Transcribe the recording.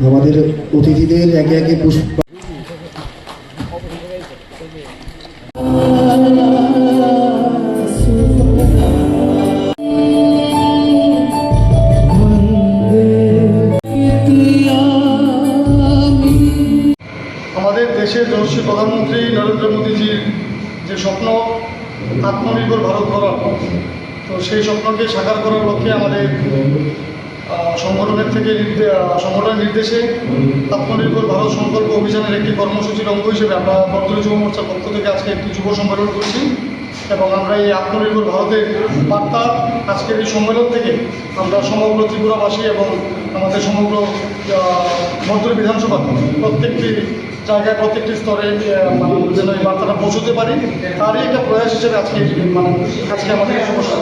আমাদের অতিথিদের একে একে পুষ্প আমাদের দেশের যশস্বী প্রধানমন্ত্রী নরেন্দ্র মোদীজির যে স্বপ্ন, আত্মনির্ভর ভারত গড়ার তো সেই স্বপ্নকে সাকার করার লক্ষ্যে আমাদের সংগঠনের থেকে সংগঠনের নির্দেশে আত্মনির্ভর ভারত সংকল্প অভিযানের একটি কর্মসূচির অঙ্গ হিসেবে আমরা বর্তমানে যুব মোর্চার পক্ষ থেকে আজকে একটি যুব সম্মেলন করছি এবং আমরা এই আত্মনির্ভর ভারতের বার্তা আজকের এই সম্মেলন থেকে আমরা সমগ্র ত্রিপুরাবাসী এবং আমাদের সমগ্র মন্ত্রী বিধানসভা প্রত্যেকটি জায়গায়, প্রত্যেকটি স্তরে মানে যেন এই বার্তাটা পৌঁছতে পারি, তারই একটা প্রয়াস হিসেবে আজকে মানে আজকে আমাদের সমস্যা